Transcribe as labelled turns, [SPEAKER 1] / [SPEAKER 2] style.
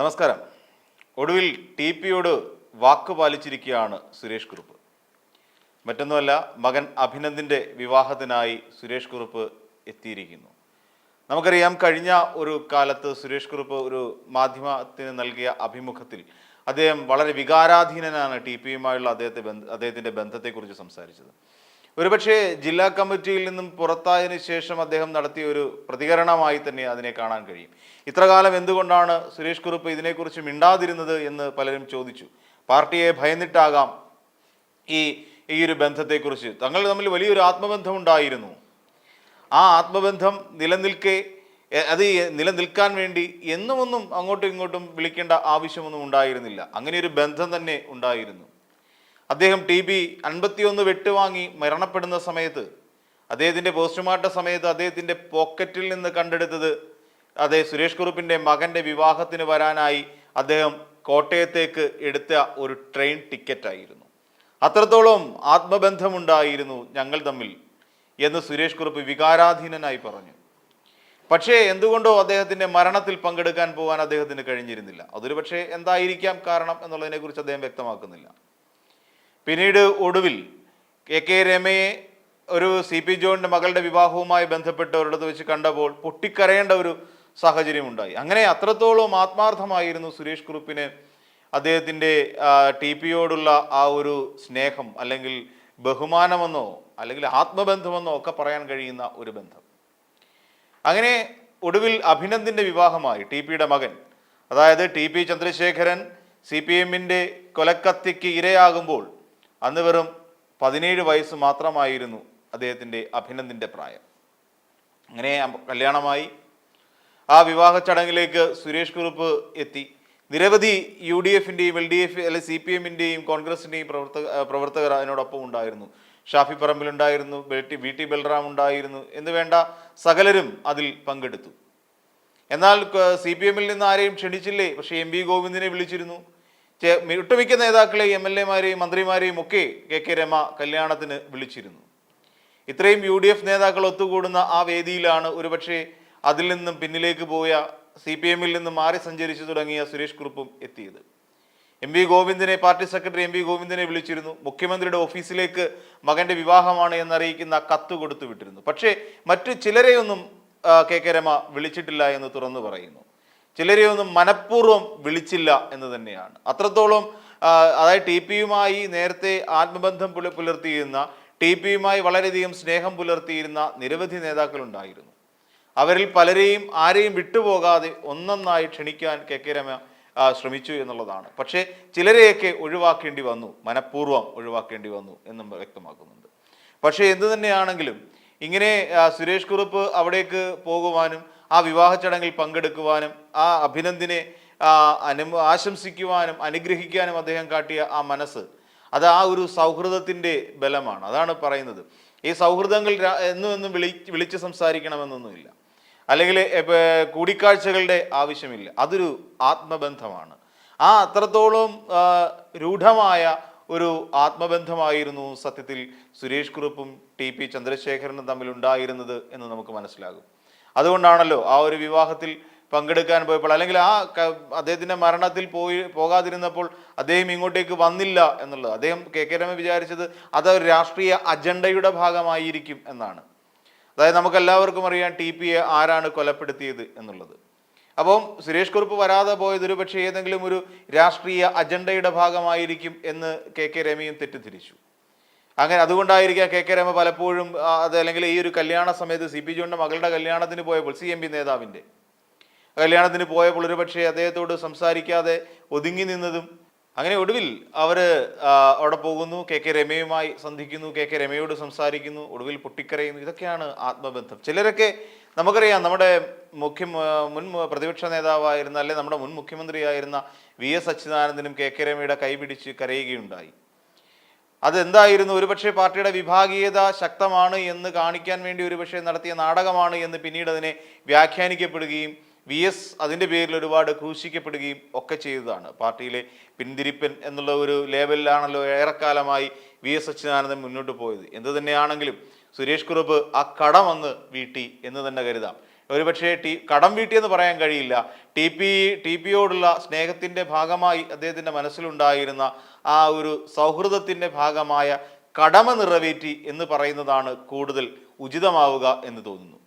[SPEAKER 1] നമസ്കാരം. ഒടുവിൽ ടി പിയോട് വാക്ക് പാലിച്ചിരിക്കുകയാണ് സുരേഷ് കുറുപ്പ്. മറ്റൊന്നുമല്ല മകൻ അഭിനന്ദിന്റെ വിവാഹത്തിനായി സുരേഷ് കുറുപ്പ് എത്തിയിരിക്കുന്നു. നമുക്കറിയാം കഴിഞ്ഞ ഒരു കാലത്ത് സുരേഷ് കുറുപ്പ് ഒരു മാധ്യമത്തിന് നൽകിയ അഭിമുഖത്തിൽ അദ്ദേഹം വളരെ വികാരാധീനനാണ് ടി പിയുമായുള്ള അദ്ദേഹത്തെ ബന്ധ അദ്ദേഹത്തിന്റെ ബന്ധത്തെക്കുറിച്ച് സംസാരിച്ചത്. ഒരുപക്ഷെ ജില്ലാ കമ്മിറ്റിയിൽ നിന്നും പുറത്തായതിനു ശേഷം അദ്ദേഹം നടത്തിയ ഒരു പ്രതികരണമായി തന്നെ അതിനെ കാണാൻ കഴിയും. ഇത്രകാലം എന്തുകൊണ്ടാണ് സുരേഷ് കുറുപ്പ് ഇതിനെക്കുറിച്ച് മിണ്ടാതിരുന്നത് എന്ന് പലരും ചോദിച്ചു. പാർട്ടിയെ ഭയന്നിട്ടാകാം ഈ ഈ ഒരു ബന്ധത്തെക്കുറിച്ച്. തങ്ങൾ തമ്മിൽ വലിയൊരു ആത്മബന്ധം ഉണ്ടായിരുന്നു ആ ആത്മബന്ധം നിലനിൽക്കെ അത് നിലനിൽക്കാൻ വേണ്ടി എന്നുമൊന്നും അങ്ങോട്ടും ഇങ്ങോട്ടും വിളിക്കേണ്ട ആവശ്യമൊന്നും ഉണ്ടായിരുന്നില്ല. അങ്ങനെ ഒരു ബന്ധം തന്നെ ഉണ്ടായിരുന്നു. അദ്ദേഹം ടി ബി അൻപത്തിയൊന്ന് വെട്ടുവാങ്ങി മരണപ്പെടുന്ന സമയത്ത് അദ്ദേഹത്തിന്റെ പോസ്റ്റ്മോർട്ടം സമയത്ത് അദ്ദേഹത്തിന്റെ പോക്കറ്റിൽ നിന്ന് കണ്ടെടുത്തത് അതേ സുരേഷ് കുറുപ്പിന്റെ മകന്റെ വിവാഹത്തിന് വരാനായി അദ്ദേഹം കോട്ടയത്തേക്ക് എടുത്ത ഒരു ട്രെയിൻ ടിക്കറ്റായിരുന്നു. അത്രത്തോളം ആത്മബന്ധമുണ്ടായിരുന്നു ഞങ്ങൾ തമ്മിൽ എന്ന് സുരേഷ് കുറുപ്പ് വികാരാധീനനായി പറഞ്ഞു. പക്ഷേ എന്തുകൊണ്ടോ അദ്ദേഹത്തിന്റെ മരണത്തിൽ പങ്കെടുക്കാൻ പോകാൻ അദ്ദേഹത്തിന് കഴിഞ്ഞിരുന്നില്ല. അതൊരു പക്ഷേ എന്തായിരിക്കാം കാരണം എന്നുള്ളതിനെക്കുറിച്ച് അദ്ദേഹം വ്യക്തമാക്കുന്നില്ല. പിന്നീട് ഒടുവിൽ കെ കെ രമയെ ഒരു സി പി ജോണിന്റെ മകളുടെ വിവാഹവുമായി ബന്ധപ്പെട്ട് ഒരിടത്ത് വെച്ച് കണ്ടപ്പോൾ പൊട്ടിക്കരയേണ്ട ഒരു സാഹചര്യം ഉണ്ടായി. അങ്ങനെ അത്രത്തോളം ആത്മാർത്ഥമായിരുന്നു സുരേഷ് കുറുപ്പിന് അദ്ദേഹത്തിന്റെ ടി പിയോടുള്ള ആ ഒരു സ്നേഹം അല്ലെങ്കിൽ ബഹുമാനമെന്നോ അല്ലെങ്കിൽ ആത്മബന്ധമെന്നോ ഒക്കെ പറയാൻ കഴിയുന്ന ഒരു ബന്ധം. അങ്ങനെ ഒടുവിൽ അഭിനന്ദിന്റെ വിവാഹമായി ടി പിയുടെ മകൻ അതായത് T P Chandrasekharan C P എമ്മിന്റെ കൊലക്കത്തിക്ക് ഇരയാകുമ്പോൾ അന്ന് വെറും പതിനേഴ് വയസ്സ് മാത്രമായിരുന്നു അദ്ദേഹത്തിന്റെ അഭിനന്ദിന്റെ പ്രായം. അങ്ങനെ കല്യാണമായി. ആ വിവാഹ ചടങ്ങിലേക്ക് സുരേഷ് കുറുപ്പ് എത്തി. നിരവധി യു ഡി എഫിന്റെയും എൽ ഡി എഫ് അല്ലെ സി പി എമ്മിന്റെയും കോൺഗ്രസിന്റെയും പ്രവർത്തക പ്രവർത്തകർ അതിനോടൊപ്പം ഉണ്ടായിരുന്നു. ഷാഫി പറമ്പിലുണ്ടായിരുന്നു ടി വി ടി ബൽറാം ഉണ്ടായിരുന്നു എന്ന് വേണ്ട സകലരും അതിൽ പങ്കെടുത്തു. എന്നാൽ സി പി എമ്മിൽ നിന്ന് ആരെയും ക്ഷണിച്ചില്ലേ? പക്ഷേ എം വി ഗോവിന്ദിനെ വിളിച്ചിരുന്നു. ഒട്ടുമിക്ക നേതാക്കളെയും എം എൽ എമാരെയും മന്ത്രിമാരെയും ഒക്കെ കെ കെ രമ കല്യാണത്തിന് വിളിച്ചിരുന്നു. ഇത്രയും യു ഡി എഫ് നേതാക്കൾ ഒത്തുകൂടുന്ന ആ വേദിയിലാണ് ഒരുപക്ഷെ അതിൽ നിന്നും പിന്നിലേക്ക് പോയ സി പി എമ്മിൽ നിന്ന് മാറി സഞ്ചരിച്ചു തുടങ്ങിയ സുരേഷ് കുറുപ്പും എത്തിയത്. എം വി ഗോവിന്ദനെ പാർട്ടി സെക്രട്ടറി എം വി ഗോവിന്ദനെ വിളിച്ചിരുന്നു. മുഖ്യമന്ത്രിയുടെ ഓഫീസിലേക്ക് മകന്റെ വിവാഹമാണ് എന്നറിയിക്കുന്ന കത്ത് കൊടുത്തു വിട്ടിരുന്നു. പക്ഷേ മറ്റു ചിലരെയൊന്നും കെ കെ രമ വിളിച്ചിട്ടില്ല എന്ന് തുറന്നു പറയുന്നു. ചിലരെയൊന്നും മനഃപൂർവം വിളിച്ചില്ല എന്ന് തന്നെയാണ്. അത്രത്തോളം അതായത് ടി പിയുമായി നേരത്തെ ആത്മബന്ധം പുല- പുലർത്തിയിരുന്ന ടി പിയുമായി വളരെയധികം സ്നേഹം പുലർത്തിയിരുന്ന നിരവധി നേതാക്കളുണ്ടായിരുന്നു. അവരിൽ പലരെയും ആരെയും വിട്ടുപോകാതെ ഒന്നൊന്നായി ക്ഷണിക്കാൻ കെ കെ രമ ശ്രമിച്ചു എന്നുള്ളതാണ്. പക്ഷേ ചിലരെയൊക്കെ ഒഴിവാക്കേണ്ടി വന്നു മനഃപൂർവം ഒഴിവാക്കേണ്ടി വന്നു എന്നും വ്യക്തമാക്കുന്നുണ്ട്. പക്ഷേ എന്തു തന്നെയാണെങ്കിലും ഇങ്ങനെ സുരേഷ് കുറുപ്പ് അവിടേക്ക് പോകുവാനും ആ വിവാഹ ചടങ്ങിൽ പങ്കെടുക്കുവാനും ആ അഭിനന്ദിനെ അനു ആശംസിക്കുവാനും അനുഗ്രഹിക്കാനും അദ്ദേഹം കാട്ടിയ ആ മനസ്സ് അത് ആ ഒരു സൗഹൃദത്തിന്റെ ബലമാണ്. അതാണ് പറയുന്നത്. ഈ സൗഹൃദങ്ങൾ എന്നും എന്നും വിളി വിളിച്ച് സംസാരിക്കണമെന്നൊന്നുമില്ല. അല്ലെങ്കിൽ കൂടിക്കാഴ്ചകളുടെ ആവശ്യമില്ല. അതൊരു ആത്മബന്ധമാണ്. ആ അത്രത്തോളം രൂഢമായ ഒരു ആത്മബന്ധമായിരുന്നു സത്യത്തിൽ സുരേഷ് കുറുപ്പും ടി പി ചന്ദ്രശേഖരനും തമ്മിൽ ഉണ്ടായിരുന്നത് എന്ന് നമുക്ക് മനസ്സിലാകും. അതുകൊണ്ടാണല്ലോ ആ ഒരു വിവാഹത്തിൽ പങ്കെടുക്കാൻ പോയപ്പോൾ അല്ലെങ്കിൽ ആ അദ്ദേഹത്തിന്റെ മരണത്തിൽ പോയി പോകാതിരുന്നപ്പോൾ അദ്ദേഹം ഇങ്ങോട്ടേക്ക് വന്നില്ല എന്നുള്ളത്. അദ്ദേഹം കെ കെ രമ വിചാരിച്ചത് അത് രാഷ്ട്രീയ അജണ്ടയുടെ ഭാഗമായിരിക്കും എന്നാണ്. അതായത് നമുക്കെല്ലാവർക്കും അറിയാം ടി പിയെ ആരാണ് കൊലപ്പെടുത്തിയത് എന്നുള്ളത്. അപ്പം സുരേഷ് കുറുപ്പ് വരാതെ പോയത് ഒരു പക്ഷേ ഏതെങ്കിലും ഒരു രാഷ്ട്രീയ അജണ്ടയുടെ ഭാഗമായിരിക്കും എന്ന് കെ കെ രമയും തെറ്റിദ്ധരിച്ചു. അങ്ങനെ അതുകൊണ്ടായിരിക്കാം കെ കെ രമ പലപ്പോഴും അത് അല്ലെങ്കിൽ ഈ ഒരു കല്യാണ സമയത്ത് സി പി ജോണിന്റെ മകളുടെ കല്യാണത്തിന് പോയപ്പോൾ സി എം പി നേതാവിന്റെ കല്യാണത്തിന് പോയപ്പോൾ ഒരു പക്ഷേ അദ്ദേഹത്തോട് സംസാരിക്കാതെ ഒതുങ്ങി നിന്നതും അങ്ങനെ ഒടുവിൽ അവർ അവിടെ പോകുന്നു കെ കെ രമയുമായി സന്ധിക്കുന്നു കെ കെ രമയോട് സംസാരിക്കുന്നു ഒടുവിൽ പൊട്ടിക്കരയുന്നു. ഇതൊക്കെയാണ് ആത്മബന്ധം. ചിലരൊക്കെ നമുക്കറിയാം നമ്മുടെ മുഖ്യ മുൻ പ്രതിപക്ഷ നേതാവായിരുന്ന അല്ലെ നമ്മുടെ മുൻ മുഖ്യമന്ത്രിയായിരുന്ന വി എസ് അച്യുതാനന്ദനും കെ കെ രമയുടെ കൈപിടിച്ച് കരയുകയുണ്ടായി. അതെന്തായിരുന്നു? ഒരുപക്ഷെ പാർട്ടിയുടെ വിഭാഗീയത ശക്തമാണ് എന്ന് കാണിക്കാൻ വേണ്ടി ഒരുപക്ഷെ നടത്തിയ നാടകമാണ് എന്ന് പിന്നീട് അതിനെ വ്യാഖ്യാനിക്കപ്പെടുകയും വി എസ് അതിന്റെ പേരിൽ ഒരുപാട് ക്രൂശിക്കപ്പെടുകയും ഒക്കെ ചെയ്തതാണ്. പാർട്ടിയിലെ പിന്തിരിപ്പൻ എന്നുള്ള ഒരു ലേബലിലാണല്ലോ ഏറെക്കാലമായി വി എസ് അച്യുതാനന്ദൻ മുന്നോട്ട് പോയത്. എന്ത് തന്നെയാണെങ്കിലും സുരേഷ് കുറുപ്പ് ആ കടം വന്ന് വീട്ടി എന്ന് തന്നെ കരുതാം. ഒരുപക്ഷെ ടി കടം വീട്ടിയെന്ന് പറയാൻ കഴിയില്ല. ടി പി ടി പിയോടുള്ള സ്നേഹത്തിന്റെ ഭാഗമായി അദ്ദേഹത്തിന്റെ മനസ്സിലുണ്ടായിരുന്ന ആ ഒരു സൗഹൃദത്തിന്റെ ഭാഗമായ കടമ നിറവേറ്റി എന്ന് പറയുന്നതാണ് കൂടുതൽ ഉചിതമാവുക എന്ന് തോന്നുന്നു.